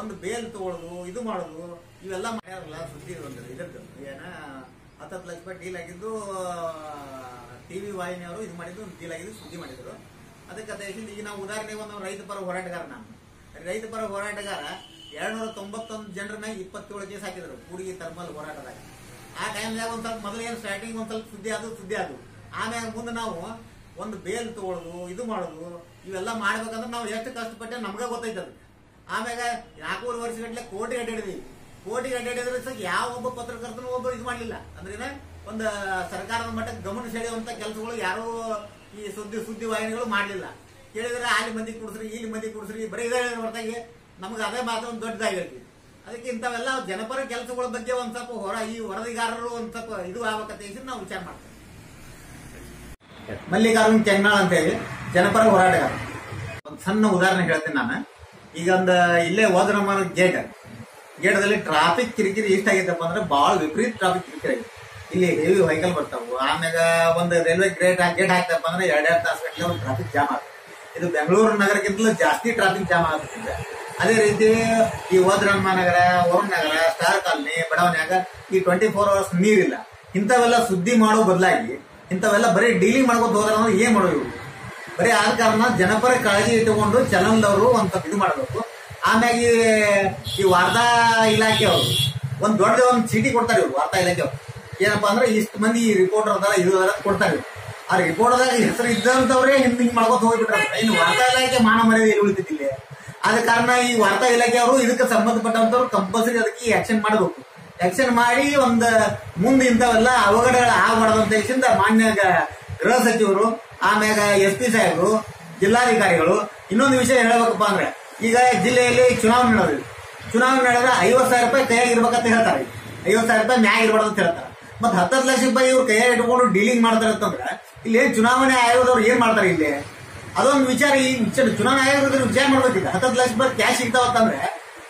ಒಂದು ಬೇಲ್ ತಗೊಳ್ಳೋದು ಇದು ಮಾಡೋದು, ಇವೆಲ್ಲ ಮಾಡ್ಯಾರಲ್ಲ ಸುದ್ದಿ ಒಂದು ಇದ್ರದ್ದು ಏನ? ಹತ್ತತ್ತು ಲಕ್ಷ ರೂಪಾಯಿ ಡೀಲ್ ಆಗಿದ್ದು, ಟಿವಿ ವಾಹಿನಿಯವರು ಇದು ಮಾಡಿದ್ದು, ಡೀಲ್ ಆಗಿದ್ದು ಸುದ್ದಿ ಮಾಡಿದ್ರು. ಅದಕ್ಕೆ ಅದೇ ಈಗ ನಾವು ಉದಾಹರಣೆಗೆ ಒಂದು ರೈತ ಪರ ಹೋರಾಟಗಾರ ನಾನು. ರೈತ ಪರ ಹೋರಾಟಗಾರ ಎರಡ್ನೂರ ತೊಂಬತ್ತೊಂದು ಜನರ ಮ್ಯಾಗ ಇಪ್ಪತ್ತೇಳು ಕೇಸ್ ಹಾಕಿದ್ರು, ಕೂಡಿಗೆ ಥರ್ಮಲ್ ಹೋರಾಟದಾಗ. ಆ ಟೈಮ್ನಾಗ ಒಂದ್ ಸ್ವಲ್ಪ ಮೊದಲು ಏನು ಸ್ಟಾರ್ಟಿಂಗ್ ಒಂದ್ ಸ್ವಲ್ಪ ಸುದ್ದಿ ಅದು ಸುದ್ದಿ ಆದ್ರು ಆಮ್ಯಾಗ ಮುಂದೆ ನಾವು ಒಂದು ಬೇಲ್ ತಗೊಳ್ಳೋದು ಇದು ಮಾಡೋದು, ಇವೆಲ್ಲ ಮಾಡ್ಬೇಕಂದ್ರೆ ನಾವು ಎಷ್ಟು ಕಷ್ಟಪಟ್ಟೆ ನಮಗೆ ಗೊತ್ತೈತೆ ಅದು ಆಮ್ಯಾಗ ನಾಲ್ಕೂವರೆ ವರ್ಷಗಟ್ಟಲೆ ಕೋಟಿ ಅಡ್ಡಾಡಿದ್ವಿ ಕೋಟಿ ಅಡ್ಡಾಡಿದ್ರೆ ಸಹ ಯಾವ ಒಬ್ಬ ಪತ್ರಕರ್ತನು ಒಬ್ಬ ಇದು ಮಾಡಲಿಲ್ಲ. ಅಂದ್ರೆ ಒಂದು ಸರ್ಕಾರದ ಮಟ್ಟಕ್ಕೆ ಗಮನ ಸೆಳೆಯುವಂತ ಕೆಲಸಗಳು ಯಾರು ಈ ಸುದ್ದಿ ಸುದ್ದಿ ವಾಹಿನಿಗಳು ಮಾಡಲಿಲ್ಲ. ಕೇಳಿದ್ರೆ ಅಲ್ಲಿ ಮಂದಿ ಕುಡಿಸ್ರಿ ಇಲ್ಲಿ ಮಂದಿ ಕುಡಿಸ್ರಿ, ಬರೀ ಇದೇ ಹೊರತಾಗಿ ನಮ್ಗೆ ಅದೇ ಮಾತ್ರ ಒಂದು ದೊಡ್ಡದಾಗಿ ಹೇಳ್ತೀವಿ ಅದಕ್ಕೆ ಇಂಥವೆಲ್ಲ ಜನಪರ ಕೆಲಸಗಳ ಬಗ್ಗೆ ಒಂದ್ ಸ್ವಲ್ಪ ಹೊರ, ಈ ವರದಿಗಾರರು ಒಂದ್ ಸ್ವಲ್ಪ ಇದು ಆಗಬೇಕಂತ ಹೇಳಿ ನಾವು ವಿಚಾರ ಮಾಡ್ತೇವೆ. ಮಲ್ಲಿಕಾರ್ಜುನ್ ಚೆನ್ನಾಳ್ ಅಂತ ಹೇಳಿ, ಜನಪರ ಹೋರಾಟಗಾರ. ಒಂದು ಸಣ್ಣ ಉದಾಹರಣೆ ಹೇಳ್ತೀನಿ ನಾನು. ಈಗ ಒಂದು ಇಲ್ಲೇ ಹೋದ್ರ ನಮ್ಮ ಗೇಟ್. ಗೇಟದಲ್ಲಿ ಟ್ರಾಫಿಕ್ ಕಿರಿಕಿರಿ ಎಷ್ಟಾಗೈತಪ್ಪ ಅಂದ್ರೆ ಬಹಳ ವಿಪರೀತ ಟ್ರಾಫಿಕ್ ಕಿರಿಕಿರಿ ಆಗೈತೆ ಇಲ್ಲಿ ಹೆವಿ ವೆಹಿಕಲ್ ಬರ್ತಾವು. ಆಮ್ಯಾಗ ಒಂದು ರೈಲ್ವೆ ಗ್ರೇಟ್ ಗೇಟ್ ಹಾಕ್ತಪ್ಪ ಅಂದ್ರೆ ಎರಡೆರಡು ತಾಸು ಗಂಟೆ ಒಂದು ಟ್ರಾಫಿಕ್ ಜಾಮ್ ಆಗುತ್ತೆ. ಇದು ಬೆಂಗಳೂರು ನಗರಕ್ಕಿಂತಲೂ ಜಾಸ್ತಿ ಟ್ರಾಫಿಕ್ ಜಾಮ್ ಆಗುತ್ತೆ ಅದೇ ರೀತಿ ಈ ಹೋದ್ರಮ್ಮ ನಗರ, ವರುಣ್ ನಗರ ಸ್ಟಾರ್ ಕಾಲನಿ ಬಡಾವಣೆಯಾಗ ಈ ಟ್ವೆಂಟಿ ಫೋರ್ ಅವರ್ಸ್ ನೀರಿಲ್ಲ. ಇಂಥವೆಲ್ಲ ಸುದ್ದಿ ಮಾಡೋ ಬದಲಾಗಿ, ಇಂಥವೆಲ್ಲ ಬರೀ ಡೀಲಿಂಗ್ ಮಾಡ್ಕೊತ ಹೋದ್ರೆ ಅಂದ್ರೆ ಏನ್ ಮಾಡೋದು ಬರೀ ಆದ ಕಾರಣ ಜನಪರ ಕಾಳಜಿ ಇಟ್ಟುಕೊಂಡು ಚಲನದವರು ಒಂದು ಇದು ಮಾಡಬೇಕು. ಆಮ್ಯಾಗ ಈ- ಈ ವಾರ್ತಾ ಇಲಾಖೆಯವರು ಒಂದು ದೊಡ್ಡ ಒಂದು ಚೀಟಿ ಕೊಡ್ತಾರೆ ಇವ್ರು, ವಾರ್ತಾ ಇಲಾಖೆಯವರು ಏನಪ್ಪಾ ಅಂದ್ರೆ ಇಷ್ಟು ಮಂದಿ ರಿಪೋರ್ಟರ್ ಅದಲ್ಲ ಇದು ಕೊಡ್ತಾರೆ. ಆ ರಿಪೋರ್ಟ್ದಾಗ ಹೆಸರು ಇದ್ದಂತವ್ರೇ ಹಿಂದ್ ಹಿಂಗ್ ಮಾಡ್ಕೊತ ಹೋಗ್ಬಿಟ್ರೆ. ಇನ್ನು ವಾರ್ತಾ ಇಲಾಖೆ ಮಾನ ಮರ್ಯಾದೆ ಎಲ್ಲಿ ಉಳಿತಿದ್ದಿಲ್ಲ ಆದ ಕಾರಣ ಈ ವಾರ್ತಾ ಇಲಾಖೆಯವರು ಇದಕ್ಕೆ ಸಂಬಂಧಪಟ್ಟಂಥವ್ರು ಕಂಪಲ್ಸರಿ ಅದಕ್ಕೆ ಆಕ್ಷನ್ ಮಾಡಬೇಕು. ಆಕ್ಷನ್ ಮಾಡಿ ಒಂದು ಮುಂದೆ ಇಂಥವೆಲ್ಲ ಅವಘಡಗಳು ಆಗಬಾರ್ದಂತ ಅಂತ ಮಾನ್ಯ ಗೃಹ ಸಚಿವರು ಆಮ್ಯಾಗ ಎಸ್ ಪಿ ಸಾಹೇಬರು, ಜಿಲ್ಲಾಧಿಕಾರಿಗಳು, ಇನ್ನೊಂದು ವಿಷಯ ಹೇಳಬೇಕಪ್ಪ ಅಂದ್ರೆ, ಈಗ ಜಿಲ್ಲೆಯಲ್ಲಿ ಚುನಾವಣೆ ನಡೆದಿದೆ. ಚುನಾವಣೆ ನಡೆದ್ರೆ ಐವತ್ ಸಾವಿರ ರೂಪಾಯಿ ಕೈಯಾಗಿ ಇರ್ಬೇಕಂತ ಹೇಳ್ತಾರೆ. ಐವತ್ ಸಾವಿರ ರೂಪಾಯಿ ಮ್ಯಾಗ ಇರ್ಬಾರ್ದು ಅಂತ ಹೇಳ್ತಾರೆ. ಮತ್ತೆ ಹತ್ತತ್ತು ಲಕ್ಷ ರೂಪಾಯಿ ಇವ್ರು ಕೈಯಾಗಿ ಇಟ್ಕೊಂಡು ಡೀಲಿಂಗ್ ಮಾಡ್ತಾರೆ ಅಂತಂದ್ರೆ ಇಲ್ಲಿ ಏನ್ ಚುನಾವಣೆ ಆಯೋಗದವ್ರು ಏನ್ ಮಾಡ್ತಾರೆ ಇಲ್ಲಿ? ಅದೊಂದು ವಿಚಾರ ಈ ವಿಚಾರ ಚುನಾವಣಾ ಆಯೋಗದ ವಿಚಾರ ಮಾಡ್ಬೇಕಿಲ್ಲ ಹತ್ತತ್ತು ಲಕ್ಷ ರೂಪಾಯಿ ಕ್ಯಾಶ್ ಸಿಗ್ತಾವತ್ತಂದ್ರೆ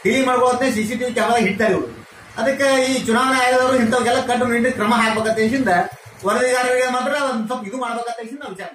ಡೀಲಿಂಗ್ ಮಾಡ್ಬೋದೇ ಸಿ ಸಿ ಟಿವಿ ಕ್ಯಾಮರಾ ಹಿಡ್ತಾರೆ ಇವರು. ಅದಕ್ಕೆ ಈ ಚುನಾವಣಾ ಆಯೋಗದವರು ಇಂಥವ್ಗೆಲ್ಲ ಕಟ್ಟು ನಿಂಡಿ ಕ್ರಮ ಹಾಕ್ಬೇಕಂತ ವರದಿಗಾರರಿಗೆ ಮಾತ್ರ ಒಂದ್ ಸ್ವಲ್ಪ ಇದು ಮಾಡ್ಬೇಕಂತ ಹೇಳಿಂದ ವಿಚಾರ